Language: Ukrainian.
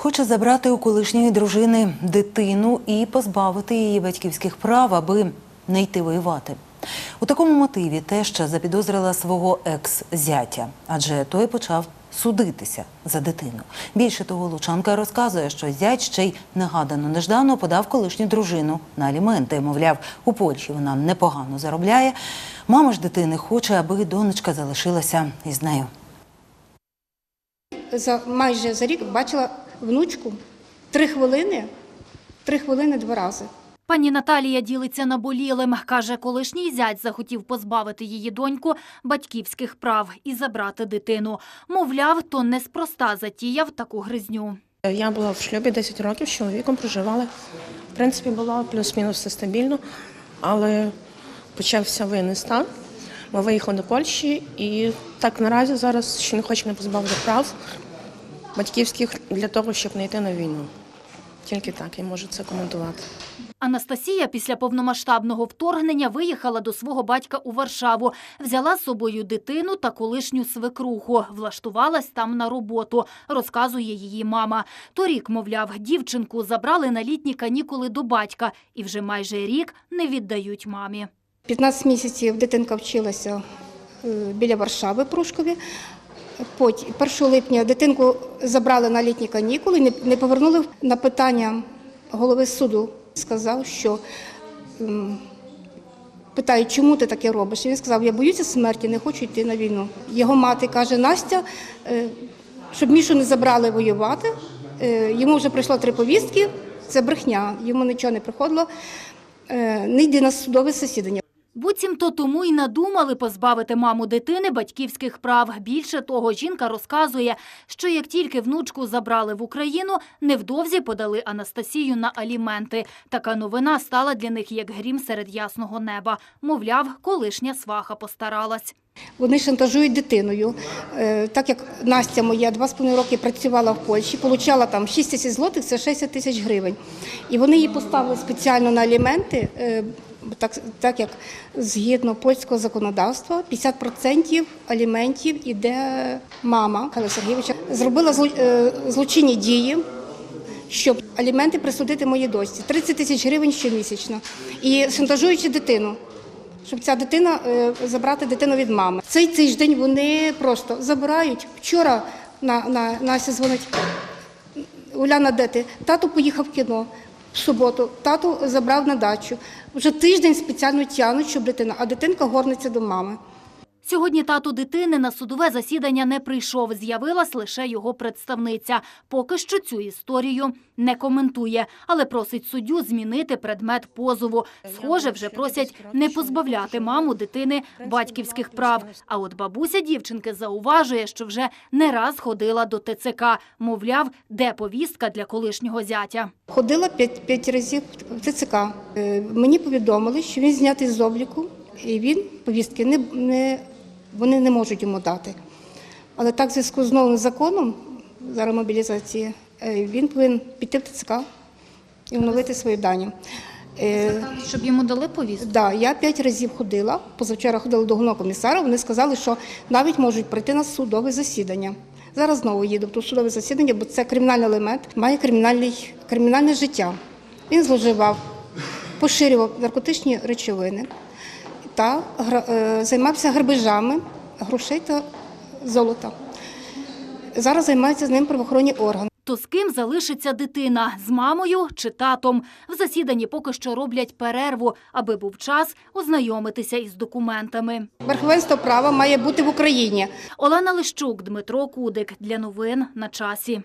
Хоче забрати у колишньої дружини дитину і позбавити її батьківських прав, аби не йти воювати. У такому мотиві теща запідозрила свого екс-зятя, адже той почав судитися за дитину. Більше того, Лучанка розказує, що зять ще й негадано неждано подав колишню дружину на аліменти. Мовляв, у Польщі вона непогано заробляє. Мама ж дитини хоче, аби донечка залишилася із нею. за майже за рік бачила внучку три хвилини, три хвилини два рази. Пані Наталія ділиться наболілим. Каже, колишній зять захотів позбавити її доньку батьківських прав і забрати дитину. Мовляв, то неспроста затіяв таку гризню. Я була в шлюбі 10 років з чоловіком, проживали. В принципі, було плюс-мінус все стабільно, але почався воєнний стан. Ми виїхали до Польщі і так наразі зараз ще не хочемо позбавити прав батьківських для того, щоб не йти на війну. Тільки так я можу це коментувати. Анастасія після повномасштабного вторгнення виїхала до свого батька у Варшаву, взяла з собою дитину та колишню свекруху, влаштувалась там на роботу, розказує її мама. Торік, мовляв, дівчинку забрали на літні канікули до батька і вже майже рік не віддають мамі. 15 місяців дитинка вчилася е, біля Варшави Прушкові. Потім 1 липня дитинку забрали на літні канікули, не- повернули на питання голови суду. Сказав, що м, питають, чому ти таке робиш? І він сказав, я боюся смерті, не хочу йти на війну. Його мати каже, Настя, е, щоб Мішу не забрали воювати. е, Йому вже прийшло три повістки, це брехня, йому нічого не приходило. Е, Не йди на судове засідання. Буцімто тому й надумали позбавити маму дитини батьківських прав. Більше того, жінка розказує, що як тільки внучку забрали в Україну, невдовзі подали Анастасію на аліменти. Така новина стала для них як грім серед ясного неба. Мовляв, колишня сваха постаралась. Вони шантажують дитиною. Е, Так як Настя моя два з половиною роки працювала в Польщі, отримала там 6 тисяч злотих, це 60 тисяч гривень. І вони її поставили спеціально на аліменти, е, так, так як згідно польського законодавства, 50% аліментів іде мама Михайла Сергійовича. Зробила е, злочинні дії. Щоб аліменти присудити моїй дочці 30 тисяч гривень щомісячно і шантажуючи дитину щоб ця дитина е, забрати дитину від мами. Цей тиждень вони просто забирають. Вчора на, на Настя дзвонить Уляна, де ти? Тато поїхав в кіно суботу. Тато забрав на дачу. Вже тиждень спеціально тягнуть, щоб дитина, а дитинка горниться до мами. Сьогодні тату дитини на судове засідання не прийшов. З'явилась лише його представниця. Поки що цю історію не коментує, але просить суддю змінити предмет позову. Схоже, вже просять не позбавляти маму дитини батьківських прав. А от бабуся дівчинки зауважує, що вже не раз ходила до ТЦК. Мовляв, де повістка для колишнього зятя. Ходила п'ять, п'ять разів в ТЦК. Е, Мені повідомили, що він знятий з обліку, і він повістки не, не, вони не можуть йому дати. Але так, в зв'язку з новим законом зараз мобілізації, е, він повинен піти в ТЦК і оновити свої дані. Е, Щоб йому дали повістку? Да, я п'ять разів ходила. Позавчора ходила до головного комісара. Вони сказали, що навіть можуть прийти на судове засідання. Зараз знову їду в судове засідання, бо це кримінальний елемент, має кримінальний, кримінальне життя. Він зловживав, поширював наркотичні речовини та е, займався грабежами грошей та золота. Зараз займаються з ним правоохоронні органи. То з ким залишиться дитина з мамою чи татом? В засіданні поки що роблять перерву, аби був час ознайомитися із документами. Верховенство права має бути в Україні. Олена Лищук, Дмитро Кудик для новин на часі.